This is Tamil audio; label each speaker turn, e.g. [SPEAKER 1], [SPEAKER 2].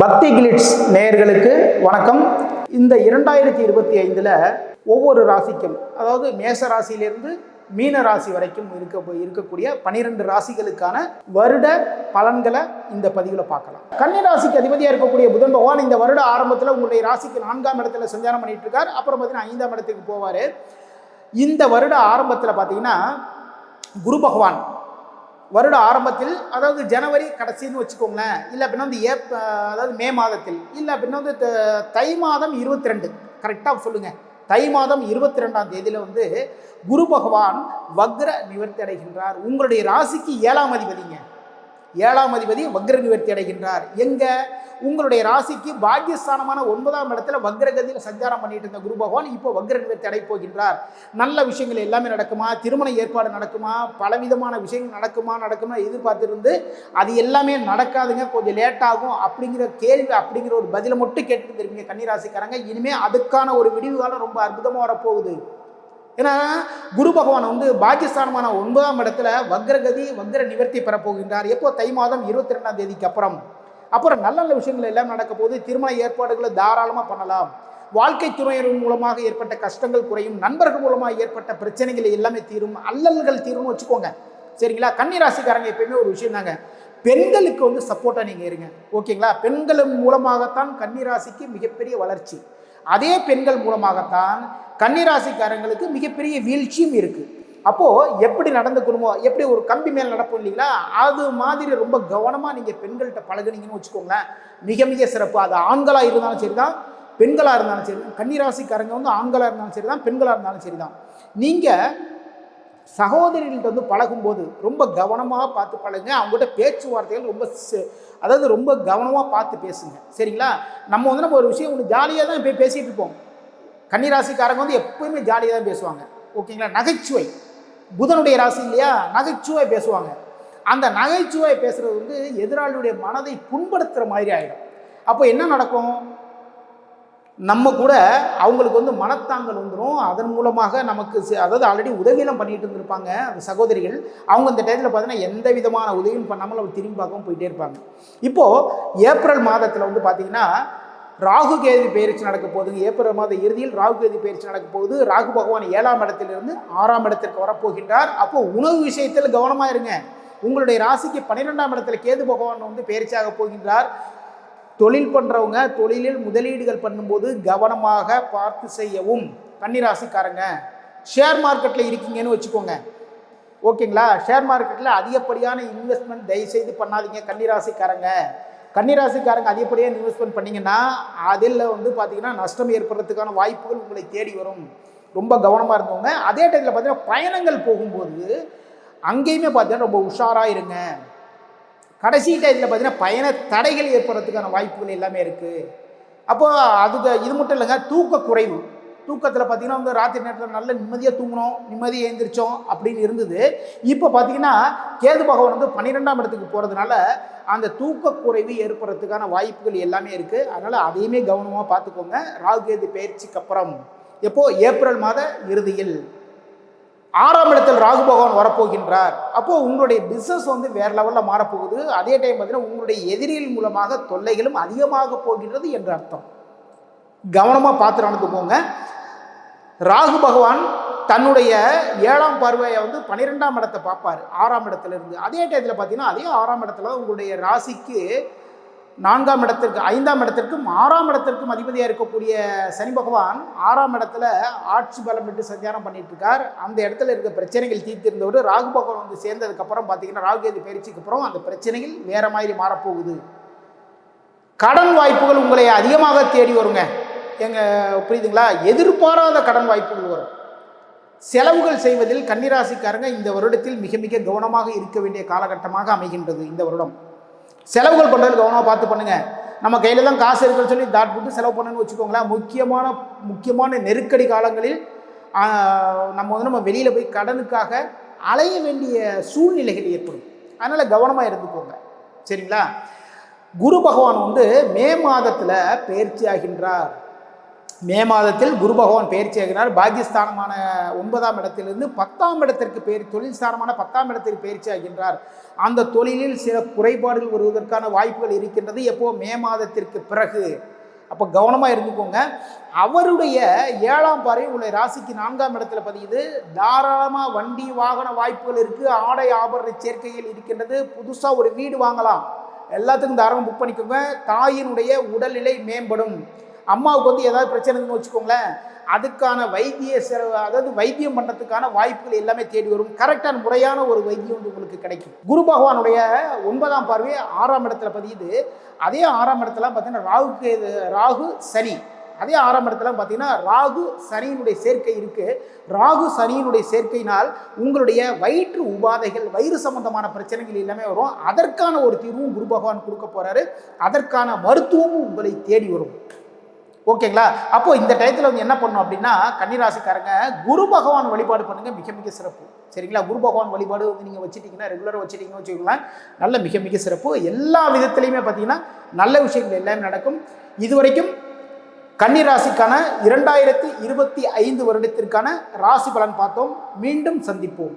[SPEAKER 1] பக்தி கிளிட்ஸ் நேயர்களுக்கு வணக்கம். இந்த இரண்டாயிரத்தி இருபத்தி ஐந்தில் ஒவ்வொரு ராசிக்கும் அதாவது மேச ராசியிலிருந்து மீன ராசி வரைக்கும் இருக்க இருக்கக்கூடிய பனிரெண்டு ராசிகளுக்கான வருட பலன்களை இந்த பதிவில் பார்க்கலாம். கன்னி ராசிக்கு அதிபதியாக இருக்கக்கூடிய புதன் பகவான் இந்த வருட ஆரம்பத்தில் உங்களுடைய ராசிக்கு நான்காம் இடத்துல சஞ்சாரம் பண்ணிட்டு இருக்கார் அப்புறம் பார்த்தீங்கன்னா ஐந்தாம் இடத்துக்கு போவார். இந்த வருட ஆரம்பத்தில் பார்த்தீங்கன்னா குரு பகவான் வருட ஆரம்பத்தில் அதாவது ஜனவரி கடைசின்னு வச்சுக்கோங்களேன் இல்லை அப்படின்னா வந்து ஏப் அதாவது மே மாதத்தில் இல்லை அப்படின்னா வந்து த- தை மாதம் இருபத்தி ரெண்டு கரெக்டாக சொல்லுங்கள் தை மாதம் இருபத்தி ரெண்டாம் தேதியில் வந்து குரு பகவான் வக்ர நிவர்த்தி அடைகின்றார். உங்களுடைய ராசிக்கு ஏழாம் அதிபதிங்க. ஏழாம் அதிபதி வக்ர நிவர்த்தி அடைகின்றார். எங்க? உங்களுடைய ராசிக்கு பாக்கியஸ்தானமான ஒன்பதாம் இடத்துல வக்ரகதியில் சஞ்சாரம் பண்ணிட்டு இருந்த குரு பகவான் இப்போ வக்ர நிவர்த்தி அடை போகின்றார். நல்ல விஷயங்கள் எல்லாமே நடக்குமா? திருமண ஏற்பாடு நடக்குமா? பலவிதமான விஷயங்கள் நடக்குமா? நடக்குமா எதிர்பார்த்துருந்து அது எல்லாமே நடக்காதுங்க. கொஞ்சம் லேட் ஆகும் அப்படிங்கிற கேள்வி அப்படிங்கிற ஒரு பதிலை மட்டும் கேட்டுட்டு இருப்பீங்க கன்னிராசிக்காரங்க. இனிமே அதுக்கான ஒரு விடிவு காலம் ரொம்ப அற்புதமாக வரப்போகுது. ஏன்னா குரு பகவான் வந்து பாக்கியஸ்தானமான ஒன்பதாம் இடத்துல வக்ரகதி வக்ர நிவர்த்தி பெறப்போகின்றார் எப்போ? தை மாதம் இருபத்தி ரெண்டாம் தேதிக்கு அப்புறம். அப்புறம் நல்ல நல்ல விஷயங்கள் எல்லாம் நடக்க போது திருமண ஏற்பாடுகளை தாராளமாக பண்ணலாம். வாழ்க்கை துணையர் மூலமாக ஏற்பட்ட கஷ்டங்கள் குறையும். நண்பர்கள் மூலமாக ஏற்பட்ட பிரச்சனைகள் எல்லாமே தீரும். அல்லல்கள் தீரும்னு வச்சுக்கோங்க. சரிங்களா? கன்னிராசிக்காரங்க எப்பயுமே ஒரு விஷயம் தாங்க. பெண்களுக்கு வந்து சப்போர்ட்டாக நீங்கள் இருங்க. ஓகேங்களா? பெண்கள் மூலமாகத்தான் கன்னிராசிக்கு மிகப்பெரிய வளர்ச்சி. அதே பெண்கள் மூலமாகத்தான் கன்னிராசிக்காரங்களுக்கு மிகப்பெரிய வீழ்ச்சியும் இருக்குது அப்போது எப்படி நடந்துக்கணுமோ எப்படி ஒரு கம்பி மேல் நடப்போம் இல்லைங்களா? அது மாதிரி ரொம்ப கவனமாக நீங்கள் பெண்கள்கிட்ட பழகுனீங்கன்னு வச்சுக்கோங்களேன். மிக மிக சிறப்பு. அது ஆண்களாக இருந்தாலும் சரி தான் பெண்களாக இருந்தாலும் சரி தான் கன்னிராசிக்காரங்க வந்து ஆண்களாக இருந்தாலும் சரி தான் பெண்களாக இருந்தாலும் சரி தான் நீங்கள் சகோதரிகள்கிட்ட வந்து பழகும்போது ரொம்ப கவனமாக பார்த்து பழகுங்க. அவங்ககிட்ட பேச்சுவார்த்தைகள் ரொம்ப அதாவது ரொம்ப கவனமாக பார்த்து பேசுங்க. சரிங்களா? நம்ம வந்து நம்ம ஒரு விஷயம் ஒன்று ஜாலியாக தான் போய் பேசிகிட்டு இருப்போம். கன்னிராசிக்காரங்க வந்து எப்பவுமே ஜாலியாக தான் பேசுவாங்க. ஓகேங்களா நகைச்சுவை. புதனுடைய ராசி இல்லையா? நகைச்சுவை பேசுவாங்க. அந்த நகைச்சுவை பேசுறது வந்து எதிராளியுடைய மனதை புண்படுத்துகிற மாதிரி ஆகிடும் அப்போ என்ன நடக்கும்? நம்ம கூட அவங்களுக்கு வந்து மனத்தாங்கல் வந்துடும் அதன் மூலமாக நமக்கு அதாவது ஆல்ரெடி உதவியெல்லாம் பண்ணிட்டு இருந்திருப்பாங்க. அந்த சகோதரிகள் அவங்க இந்த டயத்தில் பார்த்தீங்கன்னா எந்த விதமான உதவியும் பண்ணாமல் அவங்க திரும்பி பார்க்கவும் போயிட்டே இருப்பாங்க. இப்போது ஏப்ரல் மாதத்தில் வந்து பார்த்தீங்கன்னா ராகு கேது பயிற்சி நடக்க போகுதுங்க. ஏப்ரல் மாத இறுதியில் ராகு கேது பயிற்சி நடக்க போகுது. ராகு பகவான் ஏழாம் இடத்திலிருந்து ஆறாம் இடத்திற்கு வரப்போகின்றார். அப்போ உணவு விஷயத்தில் கவனமாக இருங்க. உங்களுடைய ராசிக்கு பன்னிரெண்டாம் இடத்துல கேது பகவான் வந்து பயிற்சியாக போகின்றார். தொழில் பண்ணுறவங்க தொழிலில் முதலீடுகள் பண்ணும்போது கவனமாக பார்த்து செய்யவும் கன்னிராசிக்காரங்க. ஷேர் மார்க்கெட்டில் இருக்கீங்கன்னு வச்சுக்கோங்க. ஓகேங்களா? ஷேர் மார்க்கெட்டில் அதிகப்படியான இன்வெஸ்ட்மெண்ட் தயவுசெய்து பண்ணாதீங்க கன்னிராசிக்காரங்க. கன்னிராசிக்காரங்க அதிகப்படியாக இன்வெஸ்ட்மெண்ட் பண்ணிங்கன்னா அதில் வந்து பார்த்திங்கன்னா நஷ்டம் ஏற்படுறதுக்கான வாய்ப்புகள் உங்களை தேடி வரும். ரொம்ப கவனமாக இருந்தவங்க. அதே டைத்தில் பார்த்தீங்கன்னா பயணங்கள் போகும்போது அங்கேயுமே பார்த்தீங்கன்னா ரொம்ப உஷாராக இருங்க. கடைசி டைத்தில் பார்த்தீங்கன்னா பயண தடைகள் ஏற்படுறதுக்கான வாய்ப்புகள் எல்லாமே இருக்குது அப்போது அதுக்கு இது மட்டும் இல்லைங்க தூக்க குறைவு. தூக்கத்தில் பார்த்தீங்கன்னா வந்து ராத்திரி நேரத்தில் நல்ல நிம்மதியாக தூங்கணும் நிம்மதியாக எழுந்திரிச்சோம் அப்படின்னு இருந்தது. இப்போ பார்த்தீங்கன்னா கேது பகவான் வந்து பன்னிரெண்டாம் இடத்துக்கு போகிறதுனால அந்த தூக்கக்குறைவு ஏற்படுறதுக்கான வாய்ப்புகள் எல்லாமே இருக்குது அதனால் அதையுமே கவனமாக பார்த்துக்கோங்க ராகு கேது பயிற்சிக்கு அப்புறம். எப்போ? ஏப்ரல் மாத இறுதியில். ஆறாம் இடத்தில் ராகு பகவான் வரப்போகின்றார். அப்போது உங்களுடைய பிஸ்னஸ் வந்து வேறு லெவலில் மாறப்போகுது. அதே டைம் பார்த்தீங்கன்னா உங்களுடைய எதிரிகள் மூலமாக தொல்லைகளும் அதிகமாக போகின்றது என்று அர்த்தம். கவனமாக பார்த்து நடந்துக்கோங்க. ராகு பகவான் தன்னுடைய ஏழாம் பார்வையை வந்து பன்னிரெண்டாம் இடத்தை பார்ப்பார். ஆறாம் இடத்துல இருந்து அதே டயத்தில் பார்த்தீங்கன்னா அதே ஆறாம் இடத்துல தான் உங்களுடைய ராசிக்கு நான்காம் இடத்திற்கு ஐந்தாம் இடத்திற்கும் ஆறாம் இடத்திற்கும் அதிபதியாக இருக்கக்கூடிய சனி பகவான் ஆறாம் இடத்துல ஆட்சி பலம் பெற்று சஞ்சாரம் பண்ணிட்டு இருக்கார். அந்த இடத்துல இருக்க பிரச்சனைகள் தீர்த்திருந்தவர் ராகு பகவான் வந்து சேர்ந்ததுக்கப்புறம் பார்த்தீங்கன்னா ராகுகேது பயிற்சிக்கு அப்புறம் அந்த பிரச்சனைகள் வேற மாதிரி மாறப்போகுது. கடன் வாய்ப்புகள் உங்களை அதிகமாக தேடி வருங்க. எங்க புரியுதுங்களா? எதிர்பாராத கடன் வாய்ப்புகள் வரும். செலவுகள் செய்வதில் கன்னிராசிக்காரங்க இந்த வருடத்தில் மிக மிக கவனமாக இருக்க வேண்டிய காலகட்டமாக அமைகின்றது இந்த வருடம். செலவுகள் பண்ணுறது கவனமாக பார்த்து பண்ணுங்க. நம்ம கையில் தான் காசு இருக்குன்னு சொல்லி தாட் போட்டு செலவு பண்ணணும்னு வச்சுக்கோங்களேன். முக்கியமான முக்கியமான நெருக்கடி காலங்களில் நம்ம வந்து நம்ம வெளியில் போய் கடனுக்காக அலைய வேண்டிய சூழ்நிலைகள் ஏற்படும். அதனால் கவனமாக இருந்துக்கோங்க. சரிங்களா? குரு பகவான் வந்து மே மாதத்தில் பயிற்சி ஆகின்றார் மே மாதத்தில் குரு பகவான் பயிற்சி ஆகிறார் பாகிஸ்தானமான ஒன்பதாம் இடத்திலிருந்து பத்தாம் இடத்திற்கு பெயர் தொழில் ஸ்தானமான பத்தாம் இடத்திற்கு பயிற்சி ஆகின்றார் அந்த தொழிலில் சில குறைபாடுகள் வருவதற்கான வாய்ப்புகள் இருக்கின்றது. எப்போ? மே மாதத்திற்கு பிறகு. அப்போ கவனமாக இருந்துக்கோங்க. அவருடைய ஏழாம் பாறை உள்ள ராசிக்கு நான்காம் இடத்துல பதியுது. தாராளமாக வண்டி வாகன வாய்ப்புகள் இருக்குது ஆடை ஆபரண சேர்க்கைகள் இருக்கின்றது. புதுசாக ஒரு வீடு வாங்கலாம். எல்லாத்துக்கும் தாராளம் புக் பண்ணிக்கோங்க. தாயினுடைய உடல்நிலை மேம்படும். அம்மாவுக்கு வந்து ஏதாவது பிரச்சனை வச்சுக்கோங்களேன் அதுக்கான வைத்திய செலவு அதாவது வைத்தியம் பண்ணுறதுக்கான வாய்ப்புகள் எல்லாமே தேடி வரும். கரெக்டான முறையான ஒரு வைத்தியம் வந்து உங்களுக்கு கிடைக்கும். குரு பகவானுடைய ஒன்பதாம் பார்வை ஆறாம் இடத்துல பதியுது. அதே ஆறாம் இடத்துல பார்த்தீங்கன்னா ராகு ராகு சனி. அதே ஆறாம் இடத்துல பார்த்தீங்கன்னா ராகு சனியினுடைய சேர்க்கை இருக்கு. ராகு சனியினுடைய சேர்க்கையினால் உங்களுடைய வயிற்று உபாதைகள் வயிறு சம்பந்தமான பிரச்சனைகள் எல்லாமே வரும். அதற்கான ஒரு தீர்வும் குரு பகவான் கொடுக்க போறாரு. அதற்கான மருத்துவமும் உங்களை தேடி வரும். ஓகேங்களா? அப்போ இந்த டயத்தில் வந்து என்ன பண்ணும் அப்படின்னா கன்னிராசிக்காரங்க குரு பகவான் வழிபாடு பண்ணுங்க மிக மிக சிறப்பு. சரிங்களா? குரு பகவான் வழிபாடு வந்து நீங்கள் வச்சுட்டீங்கன்னா ரெகுலராக வச்சுட்டீங்கன்னு வச்சுக்கலாம் நல்ல மிக மிக சிறப்பு. எல்லா விதத்துலையுமே பார்த்தீங்கன்னா நல்ல விஷயங்கள் எல்லாமே நடக்கும். இதுவரைக்கும் கன்னிராசிக்கான இரண்டாயிரத்தி இருபத்தி ஐந்து வருடத்திற்கான ராசி பலன் பார்த்தோம். மீண்டும் சந்திப்போம்.